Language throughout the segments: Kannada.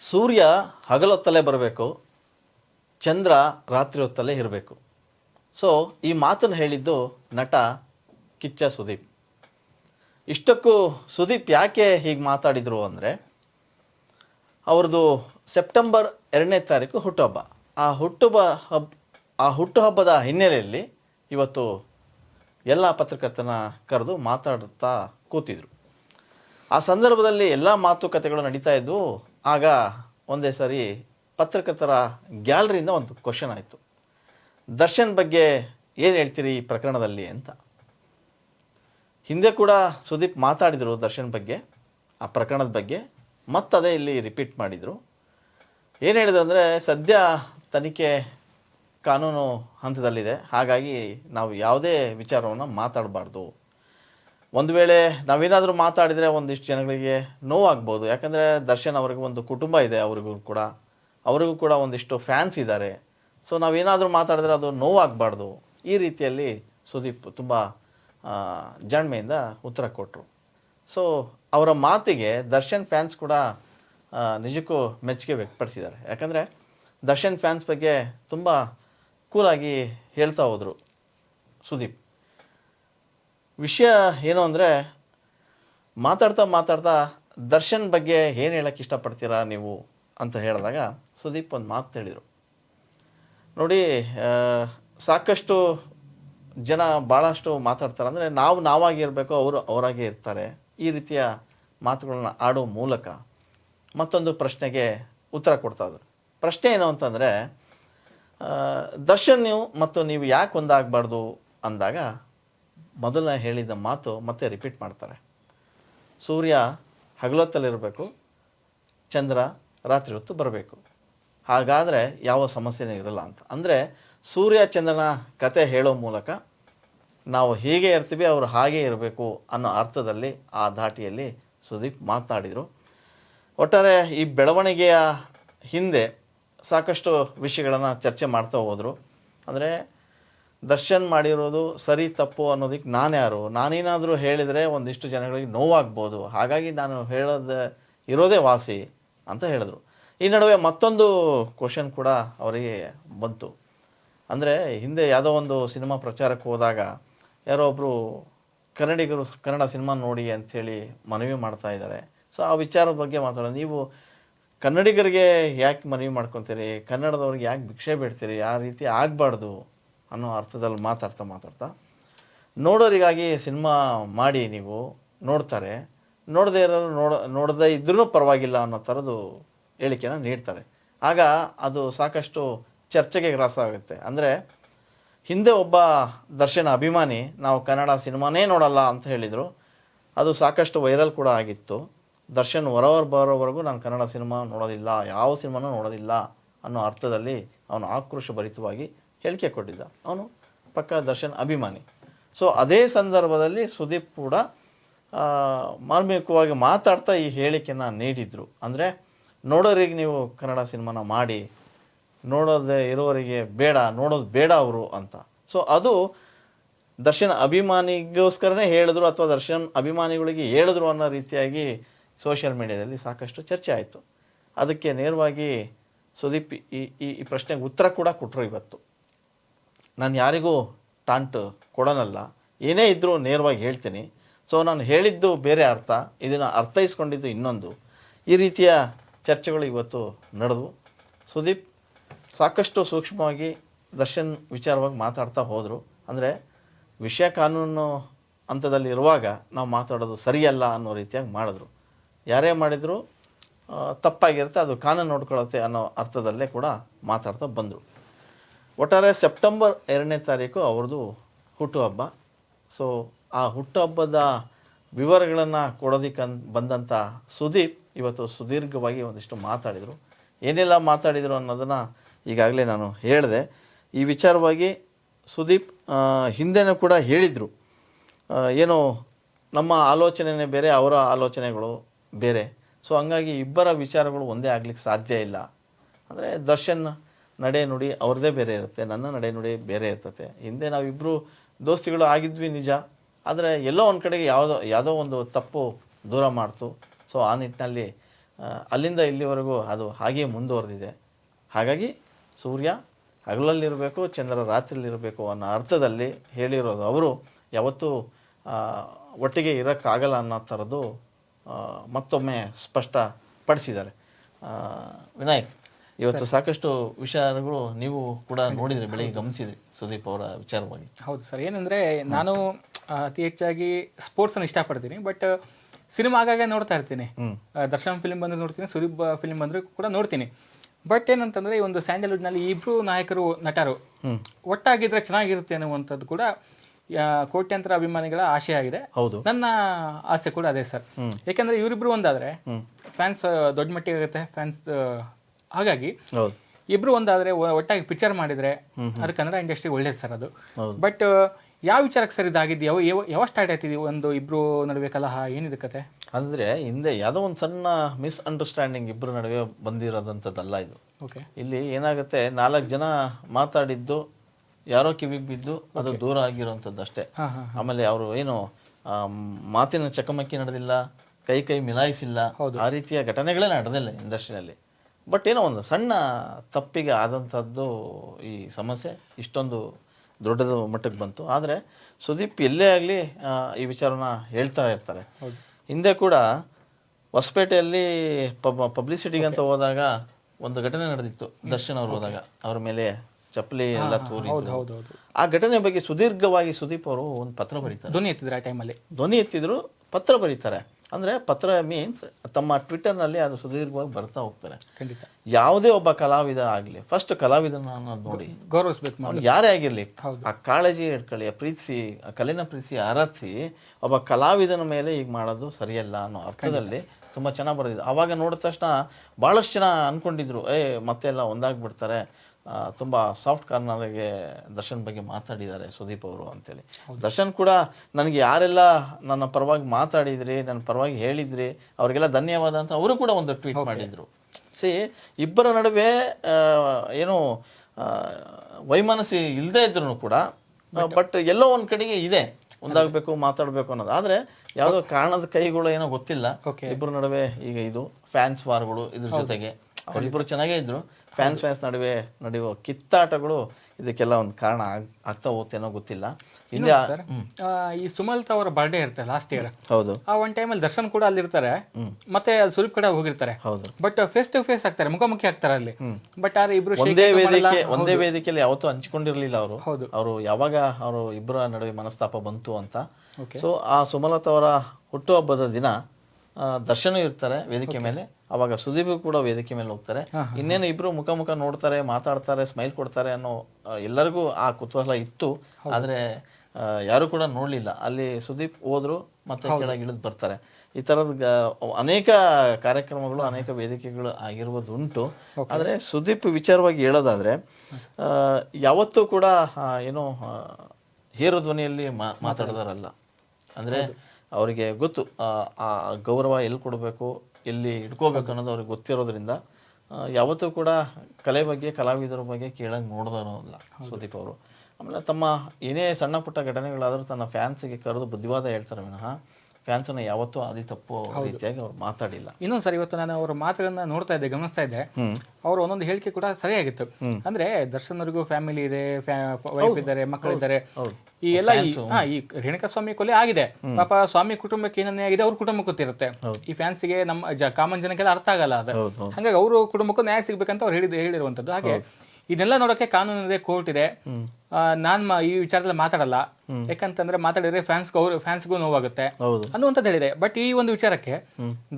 ಸೂರ್ಯ ಹಗಲೊತ್ತಲೇ ಬರಬೇಕು, ಚಂದ್ರ ರಾತ್ರಿ ಹೊತ್ತಲೇ ಇರಬೇಕು. ಸೊ ಈ ಮಾತನ್ನು ಹೇಳಿದ್ದು ನಟ ಕಿಚ್ಚ ಸುದೀಪ್. ಇಷ್ಟಕ್ಕೂ ಸುದೀಪ್ ಯಾಕೆ ಹೀಗೆ ಮಾತಾಡಿದರು ಅಂದರೆ, ಅವ್ರದ್ದು ಸೆಪ್ಟೆಂಬರ್ ಎರಡನೇ ತಾರೀಕು ಹುಟ್ಟುಹಬ್ಬ. ಆ ಹುಟ್ಟುಹಬ್ಬ ಹಬ್ ಆ ಹುಟ್ಟುಹಬ್ಬದ ಹಿನ್ನೆಲೆಯಲ್ಲಿ ಇವತ್ತು ಎಲ್ಲ ಪತ್ರಕರ್ತನ ಕರೆದು ಮಾತಾಡುತ್ತಾ ಕೂತಿದ್ರು. ಆ ಸಂದರ್ಭದಲ್ಲಿ ಎಲ್ಲ ಮಾತುಕತೆಗಳು ನಡೀತಾ ಇದ್ವು ಆಗ ಒಂದೇ ಸಾರಿ ಪತ್ರಕರ್ತರ ಗ್ಯಾಲರಿಯಿಂದ ಒಂದು ಕ್ವಶನ್ ಆಯಿತು. ದರ್ಶನ್ ಬಗ್ಗೆ ಏನು ಹೇಳ್ತೀರಿ ಈ ಪ್ರಕರಣದಲ್ಲಿ ಅಂತ. ಹಿಂದೆ ಕೂಡ ಸುದೀಪ್ ಮಾತಾಡಿದರು ದರ್ಶನ್ ಬಗ್ಗೆ, ಆ ಪ್ರಕರಣದ ಬಗ್ಗೆ, ಮತ್ತದೇ ಇಲ್ಲಿ ರಿಪೀಟ್ ಮಾಡಿದರು. ಏನು ಹೇಳಿದ್ರು ಅಂದರೆ, ಸದ್ಯ ತನಿಖೆ ಕಾನೂನು ಹಂತದಲ್ಲಿದೆ, ಹಾಗಾಗಿ ನಾವು ಯಾವುದೇ ವಿಚಾರವನ್ನು ಮಾತಾಡಬಾರ್ದು. ಒಂದು ವೇಳೆ ನಾವೇನಾದರೂ ಮಾತಾಡಿದರೆ ಒಂದಿಷ್ಟು ಜನಗಳಿಗೆ ನೋವಾಗ್ಬೋದು. ಯಾಕಂದರೆ ದರ್ಶನ್ ಅವ್ರಿಗೆ ಒಂದು ಕುಟುಂಬ ಇದೆ, ಅವ್ರಿಗೂ ಕೂಡ. ಅವರಿಗೂ ಕೂಡ ಒಂದಿಷ್ಟು ಫ್ಯಾನ್ಸ್ ಇದ್ದಾರೆ. ಸೊ ನಾವೇನಾದರೂ ಮಾತಾಡಿದ್ರೆ ಅದು ನೋವಾಗಬಾರ್ದು. ಈ ರೀತಿಯಲ್ಲಿ ಸುದೀಪ್ ತುಂಬ ಜಾಣ್ಮೆಯಿಂದ ಉತ್ತರ ಕೊಟ್ಟರು ಸೊ ಅವರ ಮಾತಿಗೆ ದರ್ಶನ್ ಫ್ಯಾನ್ಸ್ ಕೂಡ ನಿಜಕ್ಕೂ ಮೆಚ್ಚುಗೆ ವ್ಯಕ್ತಪಡಿಸಿದ್ದಾರೆ. ಯಾಕಂದರೆ ದರ್ಶನ್ ಫ್ಯಾನ್ಸ್ ಬಗ್ಗೆ ತುಂಬ ಕೂಲಾಗಿ ಹೇಳ್ತಾ ಹೋದರು ಸುದೀಪ್. ವಿಷಯ ಏನು ಅಂದರೆ, ಮಾತಾಡ್ತಾ ಮಾತಾಡ್ತಾ ದರ್ಶನ್ ಬಗ್ಗೆ ಏನು ಹೇಳಕ್ಕೆ ಇಷ್ಟಪಡ್ತೀರಾ ನೀವು ಅಂತ ಹೇಳಿದಾಗ ಸುದೀಪ್ ಒಂದು ಮಾತು ಹೇಳಿದರು. ನೋಡಿ ಸಾಕಷ್ಟು ಜನ ಭಾಳಷ್ಟು ಮಾತಾಡ್ತಾರೆ ಅಂದರೆ ನಾವು ನಾವಾಗಿ ಇರಬೇಕು, ಅವರು ಅವರಾಗೇ ಇರ್ತಾರೆ. ಈ ರೀತಿಯ ಮಾತುಗಳನ್ನ ಆಡೋ ಮೂಲಕ ಮತ್ತೊಂದು ಪ್ರಶ್ನೆಗೆ ಉತ್ತರ ಕೊಡ್ತಾ ಇದ್ರು. ಪ್ರಶ್ನೆ ಏನು ಅಂತಂದರೆ ದರ್ಶನ್ ನೀವು ಮತ್ತು ನೀವು ಯಾಕೆ ಒಂದಾಗಬಾರ್ದು ಅಂದಾಗ ಮೊದಲ ಹೇಳಿದ ಮಾತು ಮತ್ತೆ ರಿಪೀಟ್ ಮಾಡ್ತಾರೆ. ಸೂರ್ಯ ಹಗಲೊತ್ತಲ್ಲಿರಬೇಕು ಚಂದ್ರ ರಾತ್ರಿ ಹೊತ್ತು ಬರಬೇಕು. ಹಾಗಾದರೆ ಯಾವ ಸಮಸ್ಯೆನೂ ಇರಲ್ಲ ಅಂತ. ಅಂದರೆ ಸೂರ್ಯ ಚಂದ್ರನ ಕತೆ ಹೇಳೋ ಮೂಲಕ ನಾವು ಹೀಗೆ ಇರ್ತೀವಿ, ಅವರು ಹಾಗೆ ಇರಬೇಕು ಅನ್ನೋ ಅರ್ಥದಲ್ಲಿ ಆ ಧಾಟಿಯಲ್ಲಿ ಸುದೀಪ್ ಮಾತನಾಡಿದರು ಒಟ್ಟಾರೆ ಈ ಬೆಳವಣಿಗೆಯ ಹಿಂದೆ ಸಾಕಷ್ಟು ವಿಷಯಗಳನ್ನು ಚರ್ಚೆ ಮಾಡ್ತಾ ಹೋದರು. ಅಂದರೆ ದರ್ಶನ್ ಮಾಡಿರೋದು ಸರಿ, ತಪ್ಪು ಅನ್ನೋದಕ್ಕೆ ನಾನು ಯಾರು? ನಾನೇನಾದರೂ ಹೇಳಿದರೆ ಒಂದಿಷ್ಟು ಜನಗಳಿಗೆ ನೋವಾಗ್ಬೋದು. ಹಾಗಾಗಿ ನಾನು ಹೇಳೋದ, ಇರೋದೇ ವಾಸಿ ಅಂತ ಹೇಳಿದ್ರು. ಈ ನಡುವೆ ಮತ್ತೊಂದು ಕ್ವಶನ್ ಕೂಡ ಅವರಿಗೆ ಬಂತು. ಅಂದರೆ ಹಿಂದೆ ಯಾವುದೋ ಒಂದು ಸಿನಿಮಾ ಪ್ರಚಾರಕ್ಕೆ ಹೋದಾಗ ಯಾರೋ ಒಬ್ಬರು ಕನ್ನಡಿಗರು ಕನ್ನಡ ಸಿನಿಮಾ ನೋಡಿ ಅಂಥೇಳಿ ಮನವಿ ಮಾಡ್ತಾ ಇದ್ದಾರೆ. ಸೊ ಆ ವಿಚಾರದ ಬಗ್ಗೆ ಮಾತಾಡೋದು ನೀವು ಕನ್ನಡಿಗರಿಗೆ ಯಾಕೆ ಮನವಿ ಮಾಡ್ಕೊತೀರಿ? ಕನ್ನಡದವ್ರಿಗೆ ಯಾಕೆ ಭಿಕ್ಷೆ ಬಿಡ್ತೀರಿ? ಆ ರೀತಿ ಆಗಬಾರ್ದು. ಅನ್ನೋ ಅರ್ಥದಲ್ಲಿ ಮಾತಾಡ್ತಾ ಮಾತಾಡ್ತಾ. ನೋಡೋರಿಗಾಗಿ ಸಿನಿಮಾ ಮಾಡಿ ನೀವು ನೋಡ್ತಾರೆ. ನೋಡದೇ ಇರೋರು ನೋಡ, ನೋಡದೇ ಇದ್ರೂ ಪರವಾಗಿಲ್ಲ ಅನ್ನೋ ಥರದ್ದು ಹೇಳಿಕೆನ ನೀಡ್ತಾರೆ. ಆಗ ಅದು ಸಾಕಷ್ಟು ಚರ್ಚೆಗೆ ಗ್ರಾಸ ಆಗುತ್ತೆ. ಅಂದರೆ ಹಿಂದೆ ಒಬ್ಬ ದರ್ಶನ ಅಭಿಮಾನಿ, ನಾವು ಕನ್ನಡ ಸಿನಿಮಾನೇ ನೋಡಲ್ಲ ಅಂತ ಹೇಳಿದರು. ಅದು ಸಾಕಷ್ಟು ವೈರಲ್ ಕೂಡ ಆಗಿತ್ತು. ದರ್ಶನ್ ಹೊರವರ್ ಬರೋವರೆಗೂ ನಾನು ಕನ್ನಡ ಸಿನಿಮಾ ನೋಡೋದಿಲ್ಲ, ಯಾವ ಸಿನಿಮಾನೂ ನೋಡೋದಿಲ್ಲ ಅನ್ನೋ ಅರ್ಥದಲ್ಲಿ ಅವನು ಆಕ್ರೋಶ ಭರಿತವಾಗಿ ಹೇಳಿಕೆ ಕೊಟ್ಟಿದ್ದ. ಅವನು ಪಕ್ಕ ದರ್ಶನ್ ಅಭಿಮಾನಿ. ಸೊ ಅದೇ ಸಂದರ್ಭದಲ್ಲಿ ಸುದೀಪ್ ಕೂಡ ಮಾರ್ಮಿಕವಾಗಿ ಮಾತಾಡ್ತಾ ಈ ಹೇಳಿಕೆನ ನೀಡಿದ್ರು. ಅಂದರೆ, ನೋಡೋರಿಗೆ ನೀವು ಕನ್ನಡ ಸಿನಿಮಾನ ಮಾಡಿ, ನೋಡೋದೇ ಇರೋರಿಗೆ ಬೇಡ, ನೋಡೋದು ಬೇಡ ಅವರು ಅಂತ. ಸೊ ಅದು ದರ್ಶನ್ ಅಭಿಮಾನಿಗೋಸ್ಕರನೇ ಹೇಳಿದ್ರು ಅಥವಾ ದರ್ಶನ್ ಅಭಿಮಾನಿಗಳಿಗೆ ಹೇಳಿದ್ರು ಅನ್ನೋ ರೀತಿಯಾಗಿ ಸೋಷಿಯಲ್ ಮೀಡಿಯಾದಲ್ಲಿ ಸಾಕಷ್ಟು ಚರ್ಚೆ ಆಯಿತು. ಅದಕ್ಕೆ ನೇರವಾಗಿ ಸುದೀಪ್ ಈ ಈ ಪ್ರಶ್ನೆಗೆ ಉತ್ತರ ಕೂಡ ಕೊಟ್ಟರು ಇವತ್ತು. ನಾನು ಯಾರಿಗೂ ಟಾಂಟ್ ಕೊಡೋನಲ್ಲ. ಏನೇ ಇದ್ದರೂ ನೇರವಾಗಿ ಹೇಳ್ತೀನಿ. ಸೊ ನಾನು ಹೇಳಿದ್ದು ಬೇರೆ ಅರ್ಥ. ಇದನ್ನು ಅರ್ಥೈಸ್ಕೊಂಡಿದ್ದು ಇನ್ನೊಂದು. ಈ ರೀತಿಯ ಚರ್ಚೆಗಳು ಇವತ್ತು ನಡೆದವು. ಸುದೀಪ್ ಸಾಕಷ್ಟು ಸೂಕ್ಷ್ಮವಾಗಿ ದರ್ಶನ್ ವಿಚಾರವಾಗಿ ಮಾತಾಡ್ತಾ ಹೋದರು. ಅಂದರೆ ವಿಷಯ ಕಾನೂನು ಹಂತದಲ್ಲಿರುವಾಗ ನಾವು ಮಾತಾಡೋದು ಸರಿಯಲ್ಲ ಅನ್ನೋ ರೀತಿಯಾಗಿ ಮಾಡಿದ್ರು. ಯಾರೇ ಮಾಡಿದರೂ ತಪ್ಪಾಗಿರುತ್ತೆ. ಅದು ಕಾನೂನು ನೋಡ್ಕೊಳ್ಳುತ್ತೆ ಅನ್ನೋ ಅರ್ಥದಲ್ಲೇ ಕೂಡ ಮಾತಾಡ್ತಾ ಬಂದರು. ಒಟ್ಟಾರೆ ಸೆಪ್ಟೆಂಬರ್ ಎರಡನೇ ತಾರೀಕು ಅವ್ರದ್ದು ಹುಟ್ಟುಹಬ್ಬ ಸೊ ಆ ಹುಟ್ಟುಹಬ್ಬದ ವಿವರಗಳನ್ನು ಕೊಡೋದಕ್ಕೆ ಬಂದಂಥ ಸುದೀಪ್ ಇವತ್ತು ಸುದೀರ್ಘವಾಗಿ ಒಂದಿಷ್ಟು ಮಾತಾಡಿದರು. ಏನೆಲ್ಲ ಮಾತಾಡಿದರು ಅನ್ನೋದನ್ನು ಈಗಾಗಲೇ ನಾನು ಹೇಳಿದೆ. ಈ ವಿಚಾರವಾಗಿ ಸುದೀಪ್ ಹಿಂದೆನೂ ಕೂಡ ಹೇಳಿದರು. ಏನು ನಮ್ಮ ಆಲೋಚನೆನೇ ಬೇರೆ, ಅವರ ಆಲೋಚನೆಗಳು ಬೇರೆ. ಸೊ ಹಂಗಾಗಿ ಇಬ್ಬರ ವಿಚಾರಗಳು ಒಂದೇ ಆಗ್ಲಿಕ್ಕೆ ಸಾಧ್ಯ ಇಲ್ಲ. ಅಂದರೆ ದರ್ಶನ್ ನಡೆ ನುಡಿ ಅವ್ರದ್ದೇ ಬೇರೆ ಇರುತ್ತೆ, ನನ್ನ ನಡೆ ನುಡಿ ಬೇರೆ ಇರ್ತತೆ. ಹಿಂದೆ ನಾವಿಬ್ಬರು ದೋಸ್ತಿಗಳು ಆಗಿದ್ವಿ ನಿಜ, ಆದರೆ ಎಲ್ಲೋ ಒಂದು ಕಡೆಗೆ ಯಾವುದೋ ಯಾವುದೋ ಒಂದು ತಪ್ಪು ದೂರ ಮಾಡ್ತು. ಸೊ ಆ ನಿಟ್ಟಿನಲ್ಲಿ ಅಲ್ಲಿಂದ ಇಲ್ಲಿವರೆಗೂ ಅದು ಹಾಗೇ ಮುಂದುವರೆದಿದೆ. ಹಾಗಾಗಿ ಸೂರ್ಯ ಹಗಲಲ್ಲಿರಬೇಕು, ಚಂದ್ರ ರಾತ್ರಿಲಿರಬೇಕು ಅನ್ನೋ ಅರ್ಥದಲ್ಲಿ ಹೇಳಿರೋದು ಅವರು. ಯಾವತ್ತೂ ಒಟ್ಟಿಗೆ ಇರೋಕ್ಕಾಗಲ್ಲ ಅನ್ನೋ ಥರದ್ದು ಮತ್ತೊಮ್ಮೆ ಸ್ಪಷ್ಟಪಡಿಸಿದ್ದಾರೆ. ವಿನಾಯಕ್. ಇವತ್ತು ಸಾಕಷ್ಟು ವಿಚಾರಗಳು ನೀವು ಕೂಡ ನೋಡಿದ್ರೆ ಬೆಳಿಗ್ಗೆ ಗಮನಿಸಿದ್ರಿ ಸುದೀಪ್ ಅವರ ವಿಚಾರವಾಗಿ. ಹೌದು ಸರ್. ಏನಂದ್ರೆ ನಾನು ಅತಿ ಹೆಚ್ಚಾಗಿ ಸ್ಪೋರ್ಟ್ಸ್ ಅನ್ನು ಇಷ್ಟಪಡ್ತೀನಿ ಬಟ್ ಸಿನಿಮಾ ಆಗಾಗ ನೋಡ್ತಾ ಇರ್ತೀನಿ. ದರ್ಶನ್ ಫಿಲ್ಮ್ ಬಂದ್ರೆ ನೋಡ್ತೀನಿ ಸುದೀಪ್ ಫಿಲ್ಮ್ ಬಂದ್ರೆ ಕೂಡ ನೋಡ್ತೀನಿ. ಬಟ್ ಏನಂತಂದ್ರೆ ಈ ಒಂದು ಸ್ಯಾಂಡಲ್ವುಡ್ನಲ್ಲಿ ಇಬ್ರು ನಾಯಕರು ನಟರು. ಒಟ್ಟಾಗಿದ್ರೆ ಚೆನ್ನಾಗಿರುತ್ತೆ ಅನ್ನುವಂಥದ್ದು ಕೂಡ ಕೋಟ್ಯಂತರ ಕೋಟ್ಯಾಂತರ ಅಭಿಮಾನಿಗಳ ಆಶೆ ಆಗಿದೆ. ಹೌದು. ನನ್ನ ಆಸೆ ಕೂಡ ಅದೇ ಸರ್. ಯಾಕಂದ್ರೆ ಇವರಿಬ್ರು ಒಂದಾದ್ರೆ ಫ್ಯಾನ್ಸ್ ದೊಡ್ಡ ಮಟ್ಟಿಗೆ ಆಗುತ್ತೆ. ಫ್ಯಾನ್ಸ್ ಹಾಗಾಗಿ ಹೌದು. ಇಬ್ರು ಒಂದಾದ್ರೆ ಒಟ್ಟಾಗಿ ಪಿಕ್ಚರ್ ಮಾಡಿದ್ರೆ ಅದು ಕನ್ನಡ ಇಂಡಸ್ಟ್ರಿ ಒಳ್ಳೇದು ಸರ್ ಅದು. ಬಟ್ ಯಾವ ವಿಚಾರಕ್ಕೆ ಸರ್ ಇದಾಗಿದ್ದು ಯಾವ ಯಾವ- ಸ್ಟಾರ್ಟ್ ಆಯ್ತಿದ್ವಿ ಒಂದು ಇಬ್ರು ನಡುವೆ ಕಲಹ? ಏನಿದೆ ಕತೆ? ಅಂದ್ರೆ ಹಿಂದೆ ಯಾವುದೋ ಒಂದು ಸಣ್ಣ ಮಿಸ್ ಅಂಡರ್ಸ್ಟ್ಯಾಂಡಿಂಗ್ ಇಬ್ರು ನಡುವೆ ಬಂದಿರೋದಂಥದ್ದಲ್ಲ ಇದು. ಓಕೆ ಇಲ್ಲಿ ಏನಾಗುತ್ತೆ ನಾಲ್ಕು ಜನ ಮಾತಾಡಿದ್ದು ಯಾರೋ ಕಿವಿಗೆ ಬಿದ್ದು ಅದು ದೂರ ಆಗಿರೋಂಥದ್ದು ಅಷ್ಟೇ. ಆಮೇಲೆ ಅವರು ಏನು ಮಾತಿನ ಚಕಮಕಿ ನಡೆದಿಲ್ಲ ಕೈ ಕೈ ಮಿಲಾಯಿಸಿಲ್ಲ ಆ ರೀತಿಯ ಘಟನೆಗಳೇ ನಡೆದಿಲ್ಲ ಇಂಡಸ್ಟ್ರಿಯಲ್ಲಿ ಬಟ್ ಏನೋ ಒಂದು ಸಣ್ಣ ತಪ್ಪಿಗೆ ಆದಂಥದ್ದು ಈ ಸಮಸ್ಯೆ ಇಷ್ಟೊಂದು ದೊಡ್ಡದು ಮಟ್ಟಕ್ಕೆ ಬಂತು. ಆದರೆ ಸುದೀಪ್ ಎಲ್ಲೇ ಆಗಲಿ ಈ ವಿಚಾರನ ಹೇಳ್ತಾ ಇರ್ತಾರೆ. ಹಿಂದೆ. ಕೂಡ ಹೊಸಪೇಟೆಯಲ್ಲಿ ಪಬ್ ಪಬ್ಲಿಸಿಟಿಗೆ ಅಂತ ಹೋದಾಗ ಒಂದು ಘಟನೆ ನಡೆದಿತ್ತು. ದರ್ಶನ್ ಅವ್ರು ಹೋದಾಗ. ಅವ್ರ ಮೇಲೆ ಚಪ್ಪಲಿ ಎಲ್ಲ ಹೌದು ಆ ಘಟನೆ ಬಗ್ಗೆ ಸುದೀರ್ಘವಾಗಿ ಸುದೀಪ್ ಅವರು ಒಂದು ಪತ್ರ ಬರೀತಾರೆ. ಧ್ವನಿ ಎತ್ತಿದ್ರು ಆ ಟೈಮಲ್ಲಿ ಧ್ವನಿ ಎತ್ತಿದ್ರು ಪತ್ರ ಬರೀತಾರೆ. ಅಂದ್ರೆ ಪತ್ರ ಮೀನ್ಸ್ ತಮ್ಮ ಟ್ವಿಟರ್ನಲ್ಲಿ ಅದು ಸುದೀರ್ಘವಾಗಿ ಬರ್ತಾ ಹೋಗ್ತಾರೆ. ಖಂಡಿತ. ಯಾವುದೇ ಒಬ್ಬ ಕಲಾವಿದ ಆಗಲಿ ಫಸ್ಟ್ ಕಲಾವಿದನ ಅನ್ನೋದ್ ನೋಡಿ ಗೌರವಿಸ್ಬೇಕು ಅವ್ನು ಯಾರೇ ಆಗಿರಲಿ ಆ ಕಾಳಜಿ ಇಟ್ಕೊಳ್ಳಿ ಆ ಪ್ರೀತಿಸಿ ಆ ಕಲೆನ ಪ್ರೀತಿಸಿ ಆರಾಧಿಸಿ ಒಬ್ಬ ಕಲಾವಿದನ ಮೇಲೆ ಈಗ ಮಾಡೋದು ಸರಿಯಲ್ಲ ಅನ್ನೋ ಅರ್ಥದಲ್ಲಿ ತುಂಬ ಚೆನ್ನಾಗಿ ಬರೋದಿದೆ ಅವಾಗ ನೋಡಿದ ತಕ್ಷಣ ಭಾಳಷ್ಟು ಜನ ಅಂದ್ಕೊಂಡಿದ್ರು ಏ ಮತ್ತೆಲ್ಲ ಒಂದಾಗ್ಬಿಡ್ತಾರೆ. ತುಂಬಾ ಸಾಫ್ಟ್ ಕಾರ್ನರ್ಗೆ ದರ್ಶನ್ ಬಗ್ಗೆ ಮಾತಾಡಿದ್ದಾರೆ ಸುದೀಪ್ ಅವರು ಅಂತೇಳಿ. ದರ್ಶನ್ ಕೂಡ ನನಗೆ ಯಾರೆಲ್ಲ ನನ್ನ ಪರವಾಗಿ ಮಾತಾಡಿದ್ರಿ ನನ್ನ ಪರವಾಗಿ ಹೇಳಿದ್ರಿ ಅವರಿಗೆಲ್ಲ ಧನ್ಯವಾದ ಅಂತ ಅವರು ಕೂಡ ಒಂದು ಟ್ವೀಟ್ ಮಾಡಿದ್ರು. ಸಿ ಇಬ್ಬರ ನಡುವೆ ಏನು ವೈಮನಸ್ಸು ವೈಮನಸ್ಸಿ ಇದ್ರೂ ಕೂಡ ಬಟ್ ಎಲ್ಲೋ ಒಂದು ಕಡೆಗೆ ಇದೆ. ಒಂದಾಗಬೇಕು ಮಾತಾಡಬೇಕು ಅನ್ನೋದು. ಆದರೆ ಯಾವುದೋ ಕಾರಣದ ಕೈಗಳು ಏನೋ ಗೊತ್ತಿಲ್ಲ. ಇಬ್ಬರ ನಡುವೆ ಈಗ ಇದು ಫ್ಯಾನ್ಸ್ ವಾರ್ಗಳು ಇದ್ರ ಜೊತೆಗೆ. ಅವರಿಬ್ಬರು ಚೆನ್ನಾಗೇ ಇದ್ರು. ಫ್ಯಾನ್ಸ್ ಫ್ಯಾನ್ಸ್ ನಡುವೆ ನಡೆಯುವ ಕಿತ್ತಾಟಗಳು ಇದಕ್ಕೆಲ್ಲ ಒಂದು ಕಾರಣ ಆಗ್ತಾ ಹೋಗ್ತೇನೋ ಗೊತ್ತಿಲ್ಲ. ಹಿಂದೆ ಆ- ಈ ಸುಮಲ್ತಾ ಅವರ ಬರ್ಡೇ ಇರುತ್ತೆ ಲಾಸ್ಟ್ ಇಯರ್ ಹೌದು. ಆ ಒನ್ ಟೈಮಲ್ಲಿ ದರ್ಶನ್ ಕೂಡ ಅಲ್ಲಿರ್ತಾರೆ. ಮತ್ತೆ ಅಲ್ಲಿ ಸುದೀಪ್ ಕಡೆ ಹೋಗಿರ್ತಾರೆ. ಹೌದು. ಬಟ್ ಫೇಸ್ ಟು ಫೇಸ್ ಆಗ್ತಾರೆ ಮುಖಾಮುಖಿ ಆಗ್ತಾರೆ ಅಲ್ಲಿ. ಬಟ್ ಆದ್ರೆ ಇಬ್ರು shake ಒಂದೇ ಮಾಡಲ್ಲ. ವೇದಿಕೆ ಒಂದೇ ವೇದಿಕೆಯಲ್ಲಿ ಯಾವತ್ತೂ ಹಂಚಿಕೊಂಡಿರ್ಲಿಲ್ಲ ಅವರು. ಹೌದು. ಅವರು ಯಾವಾಗ ಅವರು ಇಬ್ಬರ ನಡುವೆ ಮನಸ್ತಾಪ ಬಂತು ಅಂತ. ಸೊ ಆ ಸುಮಲತಾ ಅವರ ಹುಟ್ಟುಹಬ್ಬದ ದಿನ ದರ್ಶನ ಇರ್ತಾರೆ ವೇದಿಕೆ ಮೇಲೆ. ಅವಾಗ ಸುದೀಪ್ ಕೂಡ ವೇದಿಕೆ ಮೇಲೆ ಹೋಗ್ತಾರೆ. ಇನ್ನೇನು ಇಬ್ರು ಮುಖ ಮುಖ ನೋಡ್ತಾರೆ ಮಾತಾಡ್ತಾರೆ ಸ್ಮೈಲ್ ಕೊಡ್ತಾರೆ ಅನ್ನೋ ಎಲ್ಲರಿಗೂ ಆ ಕುತೂಹಲ ಇತ್ತು. ಆದ್ರೆ ಯಾರು ಕೂಡ ನೋಡ್ಲಿಲ್ಲ. ಅಲ್ಲಿ ಸುದೀಪ್ ಹೋದ್ರು ಮತ್ತೆ ಕೆಳಗೆ ಇಳಿದು ಬರ್ತಾರೆ. ಈ ತರದ ಅನೇಕ ಕಾರ್ಯಕ್ರಮಗಳು ಅನೇಕ ವೇದಿಕೆಗಳು ಆಗಿರುವುದು ಉಂಟು ಆದ್ರೆ ಸುದೀಪ್ ವಿಚಾರವಾಗಿ ಹೇಳೋದಾದ್ರೆ ಯಾವತ್ತೂ ಕೂಡ ಏನು ಹೇರು ಧ್ವನಿಯಲ್ಲಿ ಮಾತಾಡೋದಾರಲ್ಲ. ಅಂದ್ರೆ ಅವರಿಗೆ ಗೊತ್ತು ಆ, ಗೌರವ ಎಲ್ಲಿ ಕೊಡಬೇಕು ಎಲ್ಲಿ ಇಟ್ಕೋಬೇಕು ಅನ್ನೋದು ಅವ್ರಿಗೆ ಗೊತ್ತಿರೋದ್ರಿಂದ ಯಾವತ್ತೂ ಕೂಡ ಕಲೆ ಬಗ್ಗೆ ಕಲಾವಿದರ ಬಗ್ಗೆ ಕೇಳಂಗ್ ಅಲ್ಲ ಸುದೀಪ್ ಅವರು. ಆಮೇಲೆ ತಮ್ಮ ಏನೇ ಸಣ್ಣ ಪುಟ್ಟ ಘಟನೆಗಳಾದರೂ ತನ್ನ ಫ್ಯಾನ್ಸಿಗೆ ಕರೆದು ಬುದ್ಧಿವಾದ ಹೇಳ್ತಾರೆ ವಿನಃ. ಫ್ಯಾನ್ಸನ್ನ ಯಾವತ್ತೂ ಅದೇ ತಪ್ಪು ರೀತಿಯಾಗಿ ಅವ್ರು ಮಾತಾಡಿಲ್ಲ. ಇನ್ನೊಂದು ಸರಿ ಇವತ್ತು ನಾನು ಅವ್ರ ಮಾತುಗಳನ್ನ ನೋಡ್ತಾ ಇದ್ದೆ ಗಮನಿಸ್ತಾ ಇದ್ದೆ. ಅವ್ರು ಒಂದೊಂದು ಹೇಳಿಕೆ ಕೂಡ ಸರಿಯಾಗಿತ್ತು. ಅಂದ್ರೆ ದರ್ಶನ್ ಅವ್ರಿಗೂ ಫ್ಯಾಮಿಲಿ ಇದೆ ವೈಫ್ ಇದ್ದಾರೆ ಮಕ್ಕಳಿದ್ದಾರೆ ಈ ಎಲ್ಲ ಈ ರೇಣುಕಾ ಸ್ವಾಮಿ ಕೊಲೆ ಆಗಿದೆ. ಪಾಪ ಸ್ವಾಮಿ ಕುಟುಂಬಕ್ಕೆ ಏನೇ ಆಗಿದೆ ಅವ್ರ ಕುಟುಂಬಕ್ಕೆ ಗೊತ್ತಿರುತ್ತೆ. ಈ ಫ್ಯಾನ್ಸಿಗೆ ನಮ್ಮ ಕಾಮನ್ ಜನಕ್ಕೆಲ್ಲ ಅರ್ಥ ಆಗಲ್ಲ ಅದು. ಹಾಗಾಗಿ ಅವರು ಕುಟುಂಬಕ್ಕೂ ನ್ಯಾಯ ಸಿಗ್ಬೇಕಂತ ಅವ್ರು ಹೇಳಿದ ಹೇಳಿರುವಂತದ್ದು ಹಾಗೆ ಇದನ್ನೆಲ್ಲ ನೋಡೋಕೆ ಕಾನೂನು ಇದೆ. ಕೋರ್ಟ್ ಇದೆ ನಾನ್ ಈ ವಿಚಾರದಲ್ಲಿ ಮಾತಾಡಲ್ಲ. ಯಾಕಂತಂದ್ರೆ ಮಾತಾಡಿದ್ರೆ ಫ್ಯಾನ್ಸ್ ಅವ್ರ ಫ್ಯಾನ್ಸ್ಗೂ ನೋವಾಗುತ್ತೆ. ಅನ್ನುವಂತ ಅನ್ನುವಂಥದ್ದು ಹೇಳಿದೆ. ಬಟ್ ಈ ಒಂದು ವಿಚಾರಕ್ಕೆ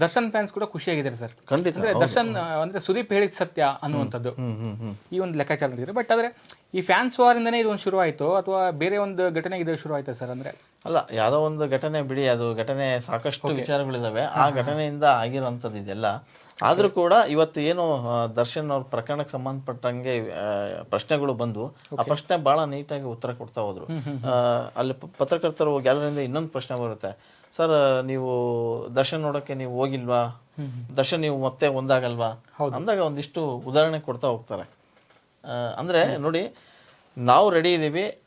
ದರ್ಶನ್ ಫ್ಯಾನ್ಸ್ ಕೂಡ ಖುಷಿಯಾಗಿದ್ದಾರೆ ಸರ್. ಖಂಡಿತ. ಅಂದ್ರೆ ದರ್ಶನ್ ಅಂದ್ರೆ ಸುದೀಪ್ ಹೇಳಿದ ಸತ್ಯ ಅನ್ನುವಂಥದ್ದು. ಈ ಒಂದು ಲೆಕ್ಕಾಚಾರ ಬಟ್ ಆದ್ರೆ ಈ ಫ್ಯಾನ್ಸ್ ವಾರಿಂದನೇ ಇದು ಒಂದು ಶುರು ಆಯ್ತು ಅಥವಾ ಬೇರೆ ಒಂದು ಘಟನೆ ಇದು ಶುರು ಆಯ್ತಾ ಸರ್ ಅಂದ್ರೆ? ಅಲ್ಲ ಯಾವುದೋ ಒಂದು ಘಟನೆ ಬಿಡಿ ಅದು ಘಟನೆ ಸಾಕಷ್ಟು ವಿಚಾರಗಳಿದ್ದಾವೆ ಆ ಘಟನೆಯಿಂದ ಆಗಿರುವಂಥದ್ದು ಇದೆಲ್ಲ. ಆದರೂ ಕೂಡ ಇವತ್ತು ಏನು ದರ್ಶನ್ ಅವ್ರ ಪ್ರಕರಣಕ್ಕೆ ಸಂಬಂಧಪಟ್ಟಂಗೆ ಪ್ರಶ್ನೆಗಳು ಬಂದು ಆ ಪ್ರಶ್ನೆ ಬಹಳ ನೀಟಾಗಿ ಉತ್ತರ ಕೊಡ್ತಾ ಹೋದ್ರು. ಆ, ಅಲ್ಲಿ ಪತ್ರಕರ್ತರು ಗ್ಯಾಲರಿಯಿಂದ ಇನ್ನೊಂದು ಪ್ರಶ್ನೆ ಬರುತ್ತೆ. ಸರ್ ನೀವು ದರ್ಶನ್ ನೋಡೋಕೆ ನೀವು ಹೋಗಿಲ್ವಾ? ದರ್ಶನ್ ನೀವು ಮತ್ತೆ ಒಂದಾಗಲ್ವಾ? ಅಂದಾಗ ಒಂದಿಷ್ಟು ಉದಾಹರಣೆ ಕೊಡ್ತಾ ಹೋಗ್ತಾರೆ. ಅಂದ್ರೆ ನೋಡಿ ನಾವು ರೆಡಿ ಇದ್ದೀವಿ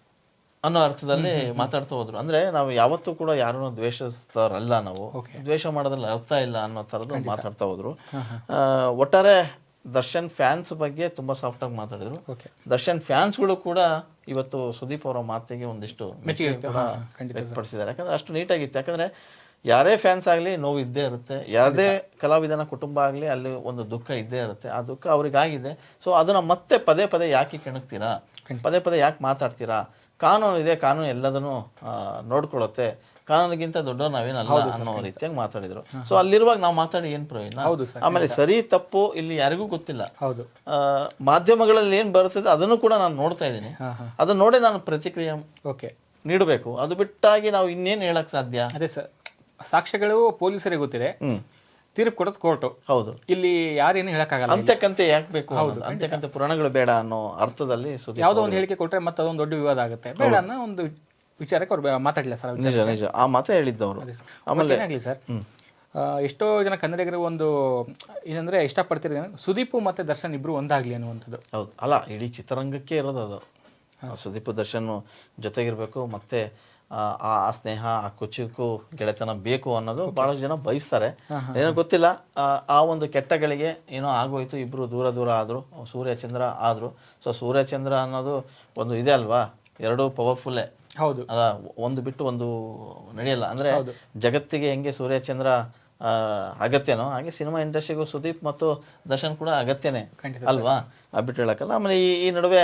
ಅನ್ನೋ ಅರ್ಥದಲ್ಲಿ ಮಾತಾಡ್ತಾ ಹೋದ್ರು. ಅಂದ್ರೆ ನಾವು ಯಾವತ್ತೂ ಕೂಡ ಯಾರನ್ನೂ ದ್ವೇಷಿಸ್ತಾರಲ್ಲ ನಾವು. ದ್ವೇಷ ಮಾಡೋದ್ರಲ್ಲಿ ಅರ್ಥ ಇಲ್ಲ ಅನ್ನೋ ತರದ್ದು ಮಾತಾಡ್ತಾ ಹೋದ್ರು. ಆ, ಒಟ್ಟಾರೆ ದರ್ಶನ್ ಫ್ಯಾನ್ಸ್ ಬಗ್ಗೆ ತುಂಬಾ ಸಾಫ್ಟ್ ಆಗಿ ಮಾತಾಡಿದ್ರು. ದರ್ಶನ್ ಫ್ಯಾನ್ಸ್ಗಳು ಕೂಡ ಇವತ್ತು ಸುದೀಪ್ ಅವರ ಮಾತಿಗೆ ಒಂದಿಷ್ಟು ವ್ಯಕ್ತಪಡಿಸಿದ್ದಾರೆ. ಯಾಕಂದ್ರೆ ಅಷ್ಟು ನೀಟಾಗಿತ್ತು. ಯಾಕಂದ್ರೆ ಯಾರೇ ಫ್ಯಾನ್ಸ್ ಆಗಲಿ ನೋವು ಇದ್ದೇ ಇರುತ್ತೆ. ಯಾವುದೇ ಕಲಾವಿದನ ಕುಟುಂಬ ಆಗಲಿ ಅಲ್ಲಿ ಒಂದು ದುಃಖ ಇದ್ದೇ ಇರುತ್ತೆ. ಆ ದುಃಖ ಅವ್ರಿಗಾಗಿದೆ. ಸೊ ಅದನ್ನ ಮತ್ತೆ ಪದೇ ಪದೇ ಯಾಕೆ ಕೆಣಕ್ತೀರಾ? ಪದೇ ಪದೇ ಯಾಕೆ ಮಾತಾಡ್ತೀರಾ? ಕಾನೂನು ಇದೆ ಕಾನೂನು ಎಲ್ಲದನ್ನು ನೋಡ್ಕೊಳ್ಳುತ್ತೆ. ಕಾನೂನಿಗಿಂತ ದೊಡ್ಡ ನಾವೇನಲ್ಲ ಅನ್ನೋ ರೀತಿಯಾಗಿ ಮಾತಾಡಿದ್ರು. ಸೊ ಅಲ್ಲಿರುವಾಗ ನಾವು ಮಾತಾಡಿ ಏನ್ ಪ್ರಯೋಜನ? ಆಮೇಲೆ ಸರಿ ತಪ್ಪು ಇಲ್ಲಿ ಯಾರಿಗೂ ಗೊತ್ತಿಲ್ಲ. ಮಾಧ್ಯಮಗಳಲ್ಲಿ ಏನು ಬರುತ್ತದೆ ಅದನ್ನು ಕೂಡ ನಾನು ನೋಡ್ತಾ ಇದ್ದೀನಿ. ಅದನ್ನ ನೋಡಿ ನಾನು ಪ್ರತಿಕ್ರಿಯೆ ಓಕೆ. ನೀಡಬೇಕು. ಅದು ಬಿಟ್ಟಾಗಿ ನಾವು ಇನ್ನೇನು ಹೇಳಕ್ ಸಾಧ್ಯ? ಅದೇ ಸರ್ ಸಾಕ್ಷ್ಯಗಳು ಪೊಲೀಸರಿಗೆ ಗೊತ್ತಿದೆ. ತೀರ್ಪು ಕೊಡೋದು ಕೋರ್ಟು. ಹೌದು. ಇಲ್ಲಿ ಯಾರೇನು ಹೇಳಕ್ಕಾಗಲ್ಲ ಅಂತ್ಯಕ್ಕಂತೆ ಯಾಕೆ ಬೇಕು ಹೌದು ಅಂತ್ಯಕ್ಕಂತೆ ಪುರಾಣಗಳು ಬೇಡ ಅನ್ನೋ ಅರ್ಥದಲ್ಲಿ ಯಾವುದೋ ಒಂದು ಹೇಳಿಕೆ ಕೊಟ್ಟರೆ ಮತ್ತೆ ಅದೊಂದು ದೊಡ್ಡ ವಿವಾದ ಆಗುತ್ತೆ. ಬೇಡ ಅನ್ನೋ ಒಂದು ವಿಚಾರಕ್ಕೆ ಅವ್ರು ಮಾತಾಡಲಿಲ್ಲ ಸರ್ ನಿಜ ನಿಜ. ಆ ಮಾತೇ ಹೇಳಿದ್ದವರು. ಆಮೇಲೆ ಏನಾಗಲಿ ಸರ್? ಎಷ್ಟೋ ಜನ ಕನ್ನಡಿಗರು ಒಂದು ಏನಂದ್ರೆ ಇಷ್ಟಪಡ್ತಿರೋ ಸುದೀಪು ಮತ್ತೆ ದರ್ಶನ್ ಇಬ್ರು ಒಂದಾಗ್ಲಿ ಅನ್ನುವಂಥದ್ದು. ಹೌದು. ಅಲ್ಲ ಇಡೀ ಚಿತ್ರರಂಗಕ್ಕೆ ಇರೋದು ಅದು. ಸುದೀಪ್ ದರ್ಶನ್ ಜೊತೆಗಿರ್ಬೇಕು ಮತ್ತೆ ಆ ಆ ಸ್ನೇಹ ಆ ಕುಚುಕು ಗೆಳೆತನ ಬೇಕು ಅನ್ನೋದು ಬಹಳಷ್ಟು ಜನ ಬಯಸ್ತಾರೆ. ಏನೋ ಗೊತ್ತಿಲ್ಲ ಆ, ಆ ಒಂದು ಕೆಟ್ಟಗಳಿಗೆ ಏನೋ ಆಗೋಯ್ತು ಇಬ್ರು ದೂರ ದೂರ ಆದ್ರು ಸೂರ್ಯ ಚಂದ್ರ ಆದ್ರು. ಸೊ ಸೂರ್ಯ ಚಂದ್ರ ಅನ್ನೋದು ಒಂದು ಇದೆ ಅಲ್ವಾ? ಎರಡು ಪವರ್ಫುಲ್ಲೇ ಹೌದು. ಅಲ್ಲ ಒಂದು ಬಿಟ್ಟು ಒಂದು ನಡೆಯಲ್ಲ. ಅಂದ್ರೆ ಜಗತ್ತಿಗೆ ಹೆಂಗೆ ಸೂರ್ಯಚಂದ್ರ ಆ, ಅಗತ್ಯನೋ? ಹಾಗೆ ಸಿನಿಮಾ ಇಂಡಸ್ಟ್ರಿಗೂ ಸುದೀಪ್ ಮತ್ತು ದರ್ಶನ್ ಕೂಡ ಅಗತ್ಯನೇ ಅಲ್ವಾ? ಆ ಬಿಟ್ಟು ಹೇಳಕ್ಕಲ್ಲ. ಆಮೇಲೆ ಈ ಈ ನಡುವೆ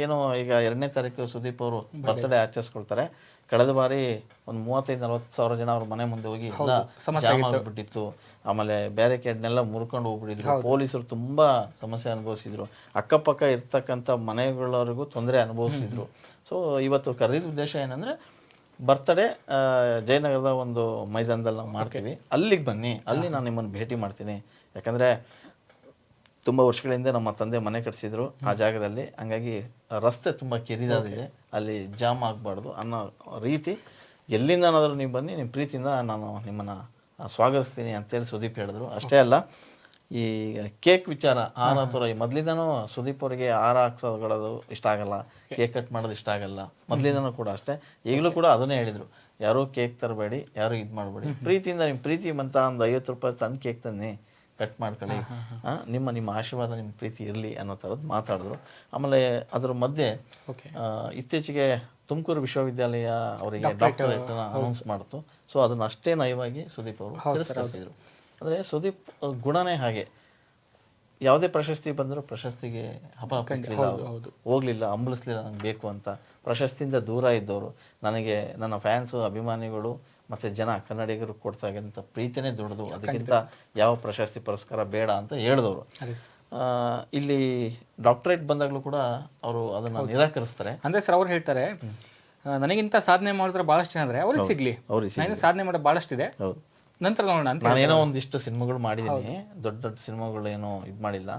ಏನು ಈಗ ಎರಡನೇ ತಾರೀಕು ಸುದೀಪ್ ಅವರು ಬರ್ತ್ಡೇ ಆಚರಿಸ್ಕೊಳ್ತಾರೆ. ಕಳೆದ ಬಾರಿ ಒಂದು ಮೂವತ್ತೈದು ನಲವತ್ತು ಸಾವಿರ ಜನ ಅವ್ರ ಮನೆ ಮುಂದೆ ಹೋಗಿ ಬಿಟ್ಟಿತ್ತು ಜಾಮ್ ಆಗಿಬಿಟ್ಟಿತ್ತು. ಆಮೇಲೆ ಬ್ಯಾರಿಕೇಡ್ನೆಲ್ಲ ಮುರ್ಕೊಂಡು ಹೋಗ್ಬಿಟ್ಟಿದ್ರು. ಪೊಲೀಸರು ತುಂಬಾ ಸಮಸ್ಯೆ ಅನುಭವಿಸಿದ್ರು. ಅಕ್ಕಪಕ್ಕ ಇರ್ತಕ್ಕಂಥ ಮನೆಗಳವರೆಗೂ ತೊಂದರೆ ಅನುಭವಿಸಿದ್ರು. ಸೊ ಇವತ್ತು ಕರೆದಿದ್ದ ಉದ್ದೇಶ ಏನಂದ್ರೆ ಬರ್ತಡೇ ಜಯನಗರದ ಒಂದು ಮೈದಾನದಲ್ಲಿ ನಾವು ಮಾಡ್ತೀವಿ. ಅಲ್ಲಿಗೆ ಬನ್ನಿ. ಅಲ್ಲಿ ನಾನು ನಿಮ್ಮನ್ನು ಭೇಟಿ ಮಾಡ್ತೀನಿ. ಯಾಕಂದರೆ ತುಂಬ ವರ್ಷಗಳ ಹಿಂದೆ ನಮ್ಮ ತಂದೆ ಮನೆ ಕಟ್ಟಿಸಿದ್ರು ಆ ಜಾಗದಲ್ಲಿ. ಹಂಗಾಗಿ ರಸ್ತೆ ತುಂಬ ಕಿರಿದಾದಿದೆ ಅಲ್ಲಿ ಜಾಮ್ ಆಗಬಾರ್ದು ಅನ್ನೋ ರೀತಿ. ಎಲ್ಲಿಂದನಾದರೂ ನೀವು ಬನ್ನಿ ನಿಮ್ಮ ಪ್ರೀತಿಯಿಂದ ನಾನು ನಿಮ್ಮನ್ನು ಸ್ವಾಗತಿಸ್ತೀನಿ ಅಂತೇಳಿ ಸುದೀಪ್ ಹೇಳಿದ್ರು. ಅಷ್ಟೇ ಅಲ್ಲ ಈ ಕೇಕ್ ವಿಚಾರ ಹಾರ ಈ ಮೊದಲಿಂದನೂ ಸುದೀಪ್ ಅವರಿಗೆ ಹಾರ ಹಾಕ್ಸೋದು ಇಷ್ಟ ಆಗಲ್ಲ ಕೇಕ್ ಕಟ್ ಮಾಡೋದು ಇಷ್ಟ ಆಗಲ್ಲ. ಮೊದಲಿಂದನೂ ಕೂಡ ಅಷ್ಟೇ. ಈಗಲೂ ಕೂಡ ಅದನ್ನೇ ಹೇಳಿದ್ರು. ಯಾರೂ ಕೇಕ್ ತರಬೇಡಿ ಯಾರು ಇದು ಮಾಡಬೇಡಿ. ಪ್ರೀತಿಯಿಂದ ನಿಮ್ ಪ್ರೀತಿ ಅಂತ ಒಂದು ಐವತ್ತು ರೂಪಾಯಿ ಸಣ್ಣ ಕೇಕ್ ತನ್ನಿ ಕಟ್ ಮಾಡ್ಕೊಳ್ಳಿ. ನಿಮ್ಮ ನಿಮ್ಮ ಆಶೀರ್ವಾದ ನಿಮ್ಮ ಪ್ರೀತಿ ಇರಲಿ ಅನ್ನೋ ಥರದ್ದು ಮಾತಾಡಿದ್ರು. ಆಮೇಲೆ ಅದ್ರ ಮಧ್ಯೆ ಇತ್ತೀಚೆಗೆ ತುಮಕೂರು ವಿಶ್ವವಿದ್ಯಾಲಯ ಅವರಿಗೆ ಡಾಕ್ಟರೇಟ್ ಅನೌನ್ಸ್ ಮಾಡ್ತು. ಸೊ ಅದನ್ನ ಅಷ್ಟೇ ನಯವಾಗಿ ಸುದೀಪ್ ಅವರು ತಿರಸ್ಕರಿಸಿದ್ರು. ಅಂದ್ರೆ ಸುದೀಪ್ ಗುಣನೇ ಹಾಗೆ. ಯಾವುದೇ ಪ್ರಶಸ್ತಿ ಬಂದರೂ ಪ್ರಶಸ್ತಿಗೆ ಹಬ್ಬ ಅವ್ರು. ಹೋಗ್ಲಿಲ್ಲ ಅಂಬಲಿಸ್ಲಿಲ್ಲ ನನಗೆ ಬೇಕು ಅಂತ. ಪ್ರಶಸ್ತಿಯಿಂದ ದೂರ ಇದ್ದವರು. ನನಗೆ ನನ್ನ ಫ್ಯಾನ್ಸು ಅಭಿಮಾನಿಗಳು ಮತ್ತೆ ಜನ ಕನ್ನಡಿಗರು ಕೊಡ್ತಾಗಂತ ಪ್ರೀತಿನೇ ದೊಡ್ಡದು. ಅದಕ್ಕಿಂತ ಯಾವ ಪ್ರಶಸ್ತಿ ಪುರಸ್ಕಾರ ಬೇಡ ಅಂತ ಹೇಳಿದವರು. ಇಲ್ಲಿ ಡಾಕ್ಟರೇಟ್ ಬಂದಾಗಲೂ ಕೂಡ ಅವರು ಅದನ್ನ ನಿರಾಕರಿಸ್ತಾರೆ. ಅಂದ್ರೆ ಸರ್ ಅವ್ರು ಹೇಳ್ತಾರೆ ನನಗಿಂತ ಸಾಧನೆ ಮಾಡಿದ್ರೆ ಬಹಳಷ್ಟು ಜನ ಅಂದ್ರೆ ಅವ್ರಿಗೆ ಸಿಗ್ಲಿ. ಅವ್ರಿಗೆ ಸಾಧನೆ ಮಾಡೋ ಭಾಳಷ್ಟಿದೆ ಹೌದು. ನಂತರ ನೋಡೋಣ ಅಂತ ನಾನೇನೋ ಒಂದಿಷ್ಟು ಸಿನಿಮಾಗಳು ಮಾಡಿದ್ದೀನಿ. ದೊಡ್ಡ ದೊಡ್ಡ ಸಿನಿಮಾಗಳು ಏನೋ ಇದು ಮಾಡಿಲ್ಲ.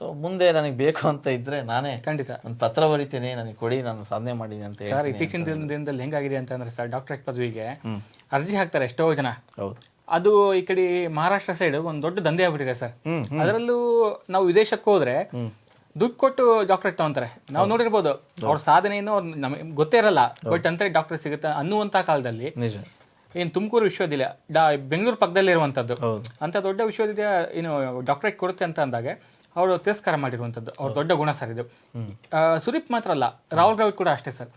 ಸೊ ಮುಂದೆ ನನಗೆ ಬೇಕು ಅಂತ ಇದ್ರೆ ನಾನೇ ಖಂಡಿತ. ಒಂದು ಪತ್ರ ಬರಿತೀನಿ ನನಗೆ ಕೊಡಿ ನಾನು ಸಾಧನೆ ಮಾಡಿದೀನಿ ಅಂತ ಸರ್ ಇತ್ತೀಚಿನ ದಿನ- ದಿನದಲ್ಲಿ ಹೆಂಗಾಗಿದೆ ಅಂತ ಅಂದ್ರೆ ಸರ್ ಡಾಕ್ಟರೇಟ್ ಪದವಿಗೆ ಅರ್ಜಿ ಹಾಕ್ತಾರೆ ಎಷ್ಟೋ ಜನ. ಹೌದು. ಅದು ಈ ಕಡೆ ಮಹಾರಾಷ್ಟ್ರ ಸೈಡ್ ಒಂದು ದೊಡ್ಡ ದಂಧೆ ಆಗ್ಬಿಟ್ಟಿದೆ ಸರ್ ಅದರಲ್ಲೂ ನಾವು ವಿದೇಶಕ್ಕೆ ಹೋದ್ರೆ ದುಡ್ಡು ಕೊಟ್ಟು ಡಾಕ್ಟರೇಟ್ ತಗೊಂತಾರೆ. ನಾವು ನೋಡಿರ್ಬೋದು ಅವ್ರ ಸಾಧನೆ ಏನು ನಮಗೆ ಗೊತ್ತೇ ಇರಲ್ಲ ಬಟ್ ಅಂತ ಡಾಕ್ಟರ್ ಸಿಗುತ್ತೆ ಅನ್ನುವಂತ ಕಾಲದಲ್ಲಿ ನಿಜ. ಏನ್ ತುಮಕೂರು ವಿಶ್ವವಿದ್ಯಾಲಯ ಡಾ ಬೆಂಗಳೂರು ಪಕ್ಕದಲ್ಲಿ ಇರುವಂತದ್ದು ಹೌದು. ಅಂತ ದೊಡ್ಡ ವಿಶ್ವವಿದ್ಯಾಲಯ ಏನು ಡಾಕ್ಟರೇಟ್ ಕೊಡುತ್ತೆ ಅಂತ ಅಂದಾಗ ಅವರು ತಿರಸ್ಕಾರ ಮಾಡಿರುವಂತದ್ದು ಅವ್ರ ದೊಡ್ಡ ಗುಣ ಸರ್ ಇದು. ಸುರೀಪ್ ಸುದೀಪ್ ಮಾತ್ರ ಅಲ್ಲ ರಾಹುಲ್ ದ್ರಾವಿಡ್ ಕೂಡ ಅಷ್ಟೇ ಸರ್.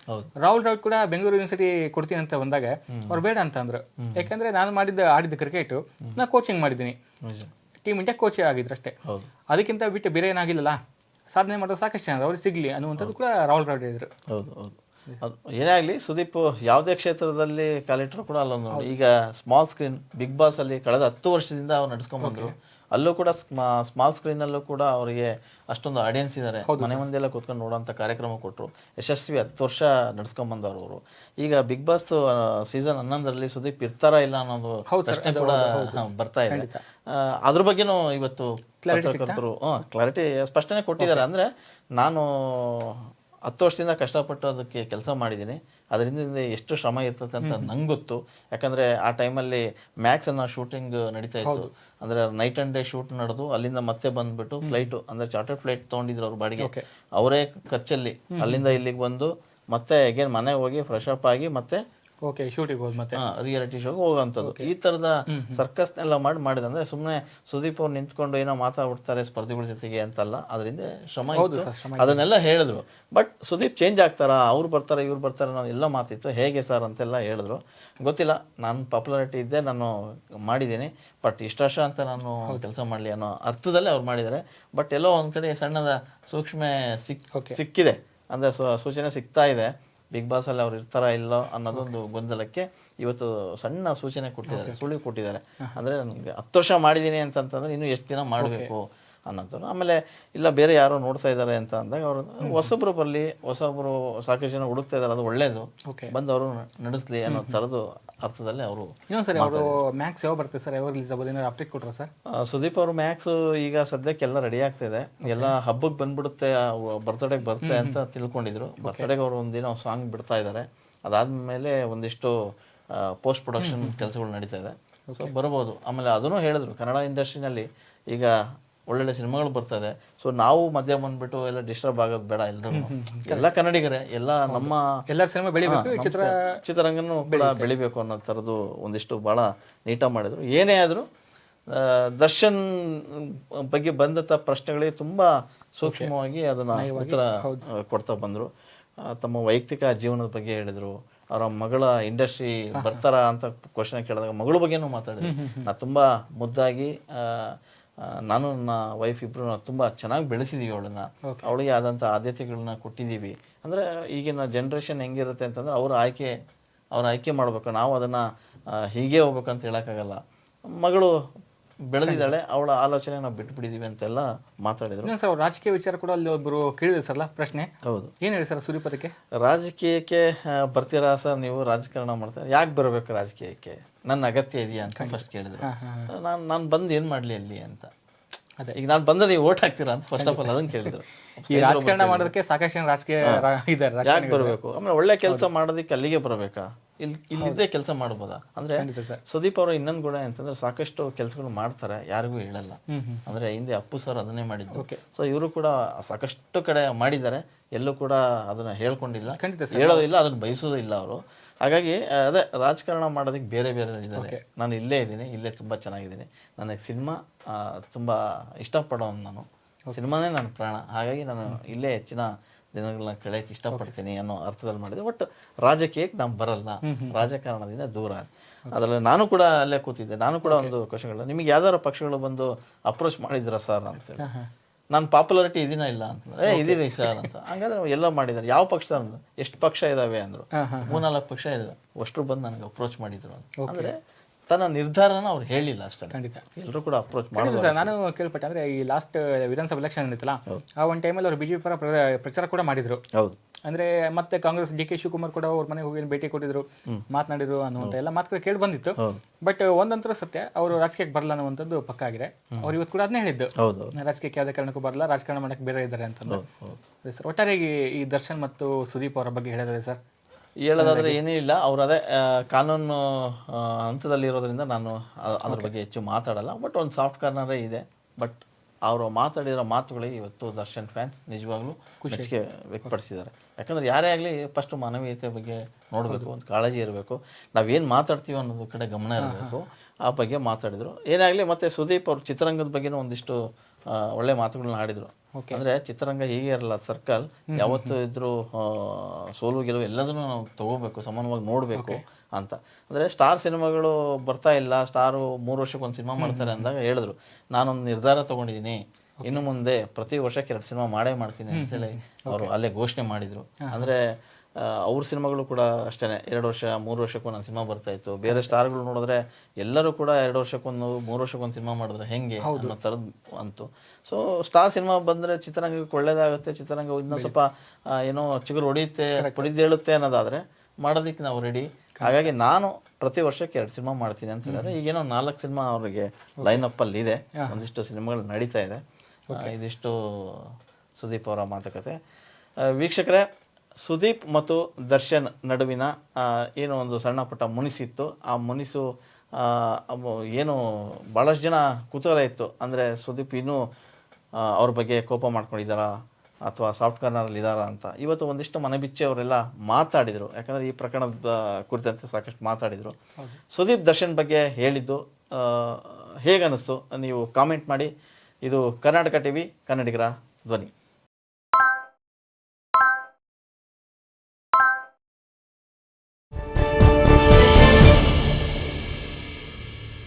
ರಾಹುಲ್ ದ್ರಾವಿಡ್ ಕೂಡ ಬೆಂಗಳೂರು ಯೂನಿವರ್ಸಿಟಿ ಕೊಡ್ತೀನಿ ಅಂತ ಬಂದಾಗ ಅವ್ರು ಬೇಡ ಅಂತ ಅಂದ್ರು. ಯಾಕಂದ್ರೆ ನಾನು ಮಾಡಿದ್ದ ಆಡಿದ ಕ್ರಿಕೆಟ್ ನಾ ಕೋಚಿಂಗ್ ಮಾಡಿದ್ದೀನಿ. ಟೀಮ್ ಇಂಡಿಯಾ ಕೋಚ್ ಆಗಿದ್ರು ಅಷ್ಟೇ ಅದಕ್ಕಿಂತ ಬಿಟ್ಟು ಬೇರೆ ಏನಾಗಿಲ್ಲಲ್ಲ ಸಾಧನೆ ಮಾಡೋದು ಸಾಕಷ್ಟು ಜನ ಅವ್ರಿಗೆ ಸಿಗ್ಲಿ ಅನ್ನುವಂಥದ್ದು ಕೂಡ ರಾಹುಲ್ ದ್ರಾವಿಡ್ ಇದ್ರು ಹೌದು ಹೌದು. ಅದು ಏನೇ ಆಗಲಿ ಸುದೀಪ್ ಯಾವುದೇ ಕ್ಷೇತ್ರದಲ್ಲಿ ಕಾಲಿಟ್ರು ಕೂಡ ಅಲ್ಲೊಂದು ನೋಡಿ. ಈಗ ಸ್ಮಾಲ್ ಸ್ಕ್ರೀನ್ ಬಿಗ್ ಬಾಸ್ ಅಲ್ಲಿ ಕಳೆದ ಹತ್ತು ವರ್ಷದಿಂದ ಅವ್ರು ನಡ್ಸ್ಕೊಂಡ್ಬಂದ್ರು ಅಲ್ಲೂ ಕೂಡ ಸ್ಮಾಲ್ ಸ್ಕ್ರೀನ್ ಅಲ್ಲೂ ಕೂಡ ಅವರಿಗೆ ಅಷ್ಟೊಂದು ಆಡಿಯನ್ಸ್ ಇದ್ದಾರೆ ಮನೆ ಮುಂದೆಲ್ಲ ಕೂತ್ಕೊಂಡು ನೋಡುವಂತ ಕಾರ್ಯಕ್ರಮ ಕೊಟ್ಟರು ಯಶಸ್ವಿ ಹತ್ತು ವರ್ಷ ನಡ್ಸ್ಕೊಂಡ್ ಬಂದವರು ಅವರು. ಈಗ ಬಿಗ್ ಬಾಸ್ ಸೀಸನ್ ಹನ್ನೊಂದರಲ್ಲಿ ಸುದೀಪ್ ಇರ್ತಾರಾ ಇಲ್ಲ ಅನ್ನೋದು ಪ್ರಶ್ನೆ ಕೂಡ ಬರ್ತಾ ಇದೆ. ಅದ್ರ ಬಗ್ಗೆನೂ ಇವತ್ತು ಕ್ಲಾರಿಟಿ ಸ್ಪಷ್ಟನೆ ಕೊಟ್ಟಿದ್ದಾರೆ. ಅಂದ್ರೆ ನಾನು ಹತ್ತು ವರ್ಷದಿಂದ ಕಷ್ಟಪಟ್ಟು ಅದಕ್ಕೆ ಕೆಲಸ ಮಾಡಿದ್ದೀನಿ. ಅದರಿಂದ ಎಷ್ಟು ಶ್ರಮ ಇರ್ತದೆ ಅಂತ ನಂಗೆ ಗೊತ್ತು. ಯಾಕಂದ್ರೆ ಆ ಟೈಮಲ್ಲಿ ಮ್ಯಾಕ್ಸ್ ಅನ್ನೋ ಶೂಟಿಂಗ್ ನಡೀತಾ ಇತ್ತು. ಅಂದ್ರೆ ನೈಟ್ ಆ್ಯಂಡ್ ಡೇ ಶೂಟ್ ನಡೆದು ಅಲ್ಲಿಂದ ಮತ್ತೆ ಬಂದ್ಬಿಟ್ಟು ಫ್ಲೈಟ್ ಅಂದ್ರೆ ಚಾರ್ಟರ್ಡ್ ಫ್ಲೈಟ್ ತಗೊಂಡಿದ್ರು ಅವ್ರ ಬಾಡಿಗೆ. ಅವರೇ ಖರ್ಚಲ್ಲಿ ಅಲ್ಲಿಂದ ಇಲ್ಲಿಗೆ ಬಂದು ಮತ್ತೆ ಅಗೇನ್ ಮನೆಗೆ ಹೋಗಿ ಫ್ರೆಶ್ ಅಪ್ ಆಗಿ ಮತ್ತೆ ಓಕೆ ಶೂಟಿಗೆ ಹೋದ್ ಮತ್ತೆ. ರಿಯಾಲಿಟಿ ಶೋಗೆ ಹೋಗೋಂಥದ್ದು ಈ ಥರದ ಸರ್ಕಸ್ನೆಲ್ಲ ಮಾಡಿ ಮಾಡಿದಂದ್ರೆ ಸುಮ್ಮನೆ ಸುದೀಪ್ ಅವ್ರು ನಿಂತ್ಕೊಂಡು ಏನೋ ಮಾತಾಡ್ಬಿಡ್ತಾರೆ ಸ್ಪರ್ಧಿಗಳ ಜೊತೆಗೆ ಅಂತಲ್ಲ ಅದರಿಂದ ಶ್ರಮ ಇತ್ತು. ಅದನ್ನೆಲ್ಲ ಹೇಳಿದ್ರು. ಬಟ್ ಸುದೀಪ್ ಚೇಂಜ್ ಆಗ್ತಾರಾ? ಅವ್ರು ಬರ್ತಾರೆ ಇವ್ರು ಬರ್ತಾರೆ ನಾನು ಎಲ್ಲ ಮಾತಿತ್ತು. ಹೇಗೆ ಸರ್ ಅಂತೆಲ್ಲ ಹೇಳಿದ್ರು. ಗೊತ್ತಿಲ್ಲ ನಾನು ಪಾಪ್ಯುಲಾರಿಟಿ ಇದ್ದೆ ನಾನು ಮಾಡಿದ್ದೀನಿ. ಬಟ್ ಇಷ್ಟು ವರ್ಷ ಅಂತ ನಾನು ಕೆಲಸ ಮಾಡಲಿ ಅನ್ನೋ ಅರ್ಥದಲ್ಲೇ ಅವ್ರು ಮಾಡಿದ್ದಾರೆ. ಬಟ್ ಎಲ್ಲೋ ಒಂದು ಕಡೆ ಸಣ್ಣದ ಸೂಕ್ಷ್ಮ ಸಿಕ್ ಸಿಕ್ಕಿದೆ. ಅಂದ್ರೆ ಸೂಚನೆ ಸಿಗ್ತಾ ಇದೆ. ಬಿಗ್ ಬಾಸ್ ಅಲ್ಲಿ ಅವ್ರು ಇರ್ತಾರ ಇಲ್ಲ ಅನ್ನೋದೊಂದು ಗೊಂದಲಕ್ಕೆ ಇವತ್ತು ಸಣ್ಣ ಸೂಚನೆ ಕೊಟ್ಟಿದ್ದಾರೆ ಸುಳಿವು ಕೊಟ್ಟಿದ್ದಾರೆ. ಅಂದ್ರೆ ನನ್ಗೆ ಹತ್ತು ವರ್ಷ ಮಾಡಿದೀನಿ ಅಂತಂತಂದ್ರೆ ಇನ್ನು ಎಷ್ಟು ದಿನ ಮಾಡಬೇಕು? ಅನ್ನೋದು ಆಮೇಲೆ ಇಲ್ಲ ಬೇರೆ ಯಾರೋ ನೋಡ್ತಾ ಇದ್ದಾರೆ ಅಂತ ಅಂದಾಗ ಅವರು ಹೊಸೊಬ್ರು ಬರಲಿ ಹೊಸಬ್ರು ಸಾಕಷ್ಟು ಜನ ಹುಡುಕ್ತಾ ಇದ್ದಾರೆ ಅದು ಒಳ್ಳೇದು. ಬಂದು ಅವರು ನಡೆಸಲಿ ಅನ್ನೋ ಥರದ್ದು ಅರ್ಥದಲ್ಲಿ ಅವರು ಇನ್ನೊಂದ್ಸರಿ ಅವರು ಮ್ಯಾಕ್ಸ್ ಯಾವ ಬರ್ತದೆ ಸರ್? ಯಾವಾಗ ರಿಲೀಸ್ ಏನಾದ್ರು ಅಪ್ಡೇಟ್ ಕೊಟ್ರ ಸರ್? ಸುದೀಪ್ ಅವರು ಮ್ಯಾಕ್ಸ್ ಈಗ ಸದ್ಯಕ್ಕೆಲ್ಲ ರೆಡಿ ಆಗ್ತಾ ಇದೆ. ಎಲ್ಲ ಹಬ್ಬಕ್ಕೆ ಬಂದ್ಬಿಡುತ್ತೆ ಬರ್ತ್ಡೇಗೆ ಬರುತ್ತೆ ಅಂತ ತಿಳ್ಕೊಂಡಿದ್ರು. ಬರ್ತ್ಡೇಗೆ ಅವರು ಒಂದಿನ ಸಾಂಗ್ ಬಿಡ್ತಾ ಇದ್ದಾರೆ. ಅದಾದ್ಮೇಲೆ ಒಂದಿಷ್ಟು ಪೋಸ್ಟ್ ಪ್ರೊಡಕ್ಷನ್ ಕೆಲಸಗಳು ನಡೀತಾ ಇದೆ. ಸೊ ಬರ್ಬೋದು. ಆಮೇಲೆ ಅದನ್ನು ಹೇಳಿದ್ರು ಕನ್ನಡ ಇಂಡಸ್ಟ್ರಿನಲ್ಲಿ ಈಗ ಒಳ್ಳೊಳ್ಳೆ ಸಿನಿಮಾಗಳು ಬರ್ತಾ ಇದೆ ಸೊ ನಾವು ಮಧ್ಯ ಬಂದ್ಬಿಟ್ಟು ಎಲ್ಲ ಡಿಸ್ಟರ್ಬ್ ಆಗೋದು ಬೇಡ ಎಲ್ಲರೂ ಎಲ್ಲ ಕನ್ನಡಿಗರೇ ಎಲ್ಲ ನಮ್ಮ ಎಲ್ಲ ಸಿನಿಮಾ ಬೆಳಿಬೇಕು ಚಿತ್ರರಂಗನೂ ಕೂಡ ಬೆಳಿಬೇಕು. ಅನ್ನೋ ಥರದ್ದು ಒಂದಿಷ್ಟು ಭಾಳ ನೀಟಾಗಿ ಮಾಡಿದ್ರು. ಏನೇ ಆದರೂ ದರ್ಶನ್ ಬಗ್ಗೆ ಬಂದಂಥ ಪ್ರಶ್ನೆಗಳಿಗೆ ತುಂಬಾ ಸೂಕ್ಷ್ಮವಾಗಿ ಅದನ್ನ ಉತ್ತರ ಕೊಡ್ತಾ ಬಂದ್ರು. ತಮ್ಮ ವೈಯಕ್ತಿಕ ಜೀವನದ ಬಗ್ಗೆ ಹೇಳಿದರು. ಅವರ ಮಗಳ ಇಂಡಸ್ಟ್ರಿ ಬರ್ತಾರ ಅಂತ ಕ್ವಶನ್ ಕೇಳಿದಾಗ ಮಗಳ ಬಗ್ಗೆನೂ ಮಾತಾಡಿದ್ರು. ನಾ ತುಂಬಾ ಮುದ್ದಾಗಿ ನಾನು ನನ್ನ ವೈಫ್ ಇಬ್ರು ತುಂಬ ಚೆನ್ನಾಗಿ ಬೆಳೆಸಿದೀವಿ ಅವಳನ್ನ. ಅವಳಿಗೆ ಆದಂಥ ಆದ್ಯತೆಗಳನ್ನ ಕೊಟ್ಟಿದ್ದೀವಿ. ಅಂದ್ರೆ ಈಗಿನ ಜನ್ರೇಷನ್ ಹೆಂಗಿರುತ್ತೆ ಅಂತಂದ್ರೆ ಅವ್ರ ಆಯ್ಕೆ ಅವ್ರ ಆಯ್ಕೆ ಮಾಡ್ಬೇಕು. ನಾವು ಅದನ್ನ ಹೀಗೆ ಹೋಗ್ಬೇಕಂತ ಹೇಳೋಕ್ಕಾಗಲ್ಲ. ಮಗಳು ಬೆಳೆದಿದ್ದಾಳೆ ಅವಳ ಆಲೋಚನೆ ನಾವು ಬಿಟ್ಬಿಟ್ಟಿದೀವಿ ಅಂತೆಲ್ಲ ಮಾತಾಡಿದ್ರು. ಇನ್ನೊಂದು ಸರ್ ಅವ್ರು ರಾಜಕೀಯ ವಿಚಾರ ಕೂಡ ಅಲ್ಲಿ ಒಬ್ಬರು ಕೇಳಿದ್ರು ಸರ್ಲ ಪ್ರಶ್ನೆ. ಹೌದು. ಏನ್ ಹೇಳಿ ಸರ್ ಸುರಿಪದಕ್ಕೆ ರಾಜಕೀಯಕ್ಕೆ ಆ, ಬರ್ತೀರಾ ಸರ್ ನೀವು ರಾಜಕಾರಣ ಮಾಡ್ತಾರೆ? ಯಾಕೆ ಬರಬೇಕು ರಾಜಕೀಯಕ್ಕೆ? ನನ್ನ ಅಗತ್ಯ ಇದೆಯಾ ಅಂತ ಫಸ್ಟ್ ಕೇಳಿದ್ರು. ನಾನು ನಾನು ಬಂದು ಏನು ಮಾಡಲಿ ಅಲ್ಲಿ ಅಂತ. ಅದೇ. ಈಗ ನಾನು ಬಂದ್ರೆ ನೀವು ಓಟ್ ಹಾಕ್ತೀರಾ ಅಂತ ಫಸ್ಟ್ ಆಫ್ ಆಲ್ ಅದನ್ನ ಕೇಳಿದ್ರು. ಈ ರಾಜಕಾರಣ ಮಾಡೋದಕ್ಕೆ ಸಾಕಷ್ಟು ಜನ ರಾಜಕೀಯ ರಾ- ಇದ್ದಾರೆ ಯಾಕೆ ಬರಬೇಕು? ಆಮೇಲೆ ಒಳ್ಳೆ ಕೆಲಸ ಮಾಡೋದಕ್ಕೆ ಅಲ್ಲಿಗೆ ಬರಬೇಕಾ? ಇಲ್ಲಿ ಇಲ್ಲಿದ್ದೇ ಕೆಲಸ ಮಾಡ್ಬೋದಾ? ಅಂದ್ರೆ ಸುದೀಪ್ ಅವರು ಇನ್ನೊಂದು ಗುಣ ಅಂತಂದ್ರೆ ಸಾಕಷ್ಟು ಕೆಲಸಗಳು ಮಾಡ್ತಾರೆ ಯಾರಿಗೂ ಹೇಳಲ್ಲ. ಅಂದ್ರೆ ಹಿಂದೆ ಅಪ್ಪು ಸರ್ ಅದನ್ನೇ ಮಾಡಿದ್ದು. Okay. ಸೊ ಇವರು ಕೂಡ ಸಾಕಷ್ಟು ಕಡೆ ಮಾಡಿದ್ದಾರೆ. ಎಲ್ಲೂ ಕೂಡ ಅದನ್ನ ಹೇಳ್ಕೊಂಡಿಲ್ಲ. ಹೇಳೋದಿಲ್ಲ ಅದನ್ನ ಬಯಸೋದಿಲ್ಲ ಅವರು. ಹಾಗಾಗಿ ಅದೇ ರಾಜಕಾರಣ ಮಾಡೋದಕ್ಕೆ ಬೇರೆ ಬೇರೆ ಇದ್ದಾರೆ. ನಾನು ಇಲ್ಲೇ ಇದ್ದೀನಿ ಇಲ್ಲೇ ತುಂಬಾ ಚೆನ್ನಾಗಿದ್ದೀನಿ. ನನಗೆ ಸಿನಿಮಾ ತುಂಬಾ ಇಷ್ಟಪಡೋನು ನಾನು. ಸಿನಿಮಾನೇ ನನ್ನ ಪ್ರಾಣ. ಹಾಗಾಗಿ ನಾನು ಇಲ್ಲೇ ಹೆಚ್ಚಿನ ದಿನಗಳನ್ನ ಕಳೆಯಕ್ಕೆ ಇಷ್ಟಪಡ್ತೀನಿ ಅನ್ನೋ ಅರ್ಥದಲ್ಲಿ ಮಾಡಿದೆ ಬಟ್ ರಾಜಕೀಯಕ್ಕೆ ನಾನು ಬರಲ್ಲ. ರಾಜಕಾರಣದಿಂದ ದೂರ. ಅದರಲ್ಲಿ ನಾನು ಕೂಡ ಅಲ್ಲೇ ಕೂತಿದ್ದೆ. ನಾನು ಕೂಡ ಒಂದು ಕ್ವಶನ್ಗಳು ನಿಮಗೆ ಯಾವ್ದಾರು ಪಕ್ಷಗಳು ಬಂದು ಅಪ್ರೋಚ್ ಮಾಡಿದ್ರ ಸರ್ ಅಂತೇಳಿ ನಾನು ಪಾಪ್ಯುಲಾರಿಟಿ ಇದೀನ ಇಲ್ಲ ಅಂತ ಏ ಇದೀನಿ ಸರ್ ಅಂತ. ಹಂಗಾದ್ರೆ ಎಲ್ಲ ಮಾಡಿದ್ದಾರೆ. ಯಾವ ಪಕ್ಷ ಎಷ್ಟು ಪಕ್ಷ ಇದಾವೆ ಅಂದ್ರು. ಮೂರ್ನಾಲ್ಕು ಪಕ್ಷ ಇದಾವೆ ಅಷ್ಟು ಬಂದು ನನಗೆ ಅಪ್ರೋಚ್ ಮಾಡಿದ್ರು ಅಂತ. ಅಂದ್ರೆ ತನ್ನ ನಿರ್ಧಾರನ ಅವ್ರು ಹೇಳಿಲ್ಲ ಅಷ್ಟೇ. ಖಂಡಿತ. ಎಲ್ಲರೂ ಕೂಡ ಅಪ್ರೋಚ್ ಮಾಡಿದ್ರು ಸರ್ ನಾನು ಕೇಳ್ಪಟ್ಟೆ ಅಂದ್ರೆ ಈ ಲಾಸ್ಟ್ ವಿಧಾನಸಭೆ ಎಲೆಕ್ಷನ್ ನಡೀತಲ್ಲ ಆ ಒಂದು ಟೈಮಲ್ಲಿ ಅವರು ಬಿಜೆಪಿ ಪರ ಪ್ರ- ಪ್ರಚಾರ ಕೂಡ ಮಾಡಿದ್ರು. ಹೌದು. ಅಂದ್ರೆ ಮತ್ತೆ ಕಾಂಗ್ರೆಸ್ ಡಿ ಕೆ ಶಿವಕುಮಾರ್ ಕೂಡ ಅವ್ರ ಮನೆಗೆ ಹೋಗಿ ಭೇಟಿ ಕೊಟ್ಟಿದ್ರು ಮಾತನಾಡಿದ್ರು ಅನ್ನುವಂತ ಎಲ್ಲ ಮಾತುಗಳು ಕೇಳಿ ಬಂದಿತ್ತು. ಬಟ್ ಒಂದಂತರ ಸತ್ಯ ಅವರು ರಾಜಕೀಯಕ್ಕೆ ಬರಲ್ಲ ಅನ್ನುವಂಥದ್ದು ಪಕ್ಕ ಆಗಿದೆ. ಅವ್ರು ಇವತ್ತು ಕೂಡ ಅದನ್ನೇ ಹೇಳಿದ್ದು. ರಾಜಕೀಯಕ್ಕೆ ಯಾವುದೇ ಕಾರಣಕ್ಕೂ ಬರಲ್ಲ ರಾಜಕಾರಣ ಮಾಡಕ್ಕೆ ಬೇರೆ ಇದ್ದಾರೆ ಅಂತಂದು ಸರ್ ಒಟ್ಟಾರೆ ಈ- ಈ ದರ್ಶನ್ ಮತ್ತು ಸುದೀಪ್ ಅವರ ಬಗ್ಗೆ ಹೇಳಿದ್ರೆ ಸರ್? ಹೇಳೋದಾದ್ರೆ ಏನೇ ಇಲ್ಲ ಅವ್ರು ಅದೇ ಕಾನೂನು ಹಂತದಲ್ಲಿ ಇರೋದ್ರಿಂದ ನಾನು ಅ- ಅದ್ರ ಬಗ್ಗೆ ಹೆಚ್ಚು ಮಾತಾಡಲ್ಲ. ಬಟ್ ಒಂದು ಸಾಫ್ಟ್ ಕಾರ್ನರೇ ಇದೆ. ಬಟ್ ಅವರು ಮಾತಾಡಿರೋ ಮಾತುಗಳಿಗೆ ಇವತ್ತು ದರ್ಶನ್ ಫ್ಯಾನ್ಸ್ ನಿಜವಾಗ್ಲೂ ಖುಷಿಗೆ ವ್ಯಕ್ತಪಡಿಸಿದ್ದಾರೆ. ಯಾಕಂದ್ರೆ ಯಾರೇ ಆಗಲಿ ಫಸ್ಟ್ ಮಾನವೀಯತೆ ಬಗ್ಗೆ ನೋಡಬೇಕು ಒಂದು ಕಾಳಜಿ ಇರಬೇಕು. ನಾವೇನು ಮಾತಾಡ್ತೀವಿ ಅನ್ನೋದು ಕಡೆ ಗಮನ ಇರಬೇಕು. ಆ ಬಗ್ಗೆ ಮಾತಾಡಿದ್ರು. ಆಗಲಿ ಮತ್ತೆ ಸುದೀಪ್ ಅವ್ರ ಚಿತ್ರರಂಗದ ಬಗ್ಗೆನೂ ಒಂದಿಷ್ಟು ಆ, ಒಳ್ಳೆ ಮಾತುಗಳನ್ನ ಆಡಿದ್ರು ಅಂದ್ರೆ ಚಿತ್ರರಂಗ ಹೀಗೆ ಇರಲ್ಲ ಸರ್ಕಲ್ ಯಾವತ್ತು ಇದ್ರು ಸೋಲು ಗೆಲುವು ಎಲ್ಲದನ್ನು ನಾವು ತಗೋಬೇಕು ಸಮಾನವಾಗಿ ನೋಡಬೇಕು ಅಂತ. ಅಂದ್ರೆ ಸ್ಟಾರ್ ಸಿನಿಮಾಗಳು ಬರ್ತಾ ಇಲ್ಲ ಸ್ಟಾರು ಮೂರು ವರ್ಷಕ್ಕೆ ಒಂದು ಸಿನಿಮಾ ಮಾಡ್ತಾರೆ ಅಂದಾಗ ಹೇಳಿದ್ರು ನಾನೊಂದು ನಿರ್ಧಾರ ತಗೊಂಡಿದ್ದೀನಿ ಇನ್ನು ಮುಂದೆ ಪ್ರತಿ ವರ್ಷಕ್ಕೆ ಎರಡು ಸಿನಿಮಾ ಮಾಡೇ ಮಾಡ್ತೀನಿ ಅಂತೇಳಿ ಅವರು ಅಲ್ಲೇ ಘೋಷಣೆ ಮಾಡಿದ್ರು. ಅಂದ್ರೆ ಅವ್ರ ಸಿನಿಮಾಗಳು ಕೂಡ ಅಷ್ಟೇ ಎರಡು ವರ್ಷ ಮೂರು ವರ್ಷಕ್ಕೂ ಒಂದು ಸಿನಿಮಾ ಬರ್ತಾ ಇತ್ತು. ಬೇರೆ ಸ್ಟಾರ್ಗಳು ನೋಡಿದ್ರೆ ಎಲ್ಲರೂ ಕೂಡ ಎರಡು ವರ್ಷಕ್ಕೊಂದು ಮೂರು ವರ್ಷಕ್ಕೊಂದು ಸಿನಿಮಾ ಮಾಡಿದ್ರೆ ಹೆಂಗೆ ಅನ್ನೋ ಥರದ್ದು ಅಂತು. ಸೊ ಸ್ಟಾರ್ ಸಿನಿಮಾ ಬಂದ್ರೆ ಚಿತ್ರರಂಗಕ್ಕೆ ಒಳ್ಳೇದಾಗುತ್ತೆ ಚಿತ್ರರಂಗ ಇನ್ನೊಂದು ಸ್ವಲ್ಪ ಏನೋ ಚಿಗುರು ಹೊಡೆಯುತ್ತೆ ಹೊಡೆದೇಳುತ್ತೆ ಅನ್ನೋದಾದ್ರೆ ಮಾಡೋದಕ್ಕೆ ನಾವು ರೆಡಿ ಹಾಗಾಗಿ ನಾನು ಪ್ರತಿ ವರ್ಷಕ್ಕೆ ಎರಡು ಸಿನಿಮಾ ಮಾಡ್ತೀನಿ ಅಂತ ಹೇಳಿದ್ರೆ ಈಗೇನೋ ನಾಲ್ಕು ಸಿನಿಮಾ ಅವರಿಗೆ ಲೈನ್ ಅಪ್ ಅಲ್ಲಿ ಇದೆ. ಒಂದಿಷ್ಟು ಸಿನಿಮಾಗಳು ನಡೀತಾ ಇದೆ. ಇದಿಷ್ಟು ಸುದೀಪ್ ಅವರ ಮಾತುಕತೆ. ವೀಕ್ಷಕರೇ ಸುದೀಪ್ ಮತ್ತು ದರ್ಶನ್ ನಡುವಿನ ಏನೋ ಒಂದು ಸಣ್ಣ ಪುಟ್ಟ ಮುನಿಸಿತ್ತು. ಆ ಮುನಿಸು ಏನು ಭಾಳಷ್ಟು ಜನ ಕುತೂಹಲ ಇತ್ತು. ಅಂದರೆ ಸುದೀಪ್ ಇನ್ನೂ ಅವ್ರ ಬಗ್ಗೆ ಕೋಪ ಮಾಡ್ಕೊಂಡಿದ್ದಾರಾ ಅಥವಾ ಸಾಫ್ಟ್ ಕಾರ್ನರಲ್ಲಿ ಇದ್ದಾರಾ ಅಂತ. ಇವತ್ತು ಒಂದಿಷ್ಟು ಮನಬಿಚ್ಚಿ ಅವರೆಲ್ಲ ಮಾತಾಡಿದರು. ಯಾಕಂದರೆ ಈ ಪ್ರಕರಣದ ಕುರಿತಂತೆ ಸಾಕಷ್ಟು ಮಾತಾಡಿದರು. ಸುದೀಪ್ ದರ್ಶನ್ ಬಗ್ಗೆ ಹೇಳಿದ್ದು ಹೇಗನ್ನಿಸ್ತು? ನೀವು ಕಾಮೆಂಟ್ ಮಾಡಿ. ಇದು ಕರ್ನಾಟಕ ಟಿವಿ ಕನ್ನಡಿಗರ ಧ್ವನಿ.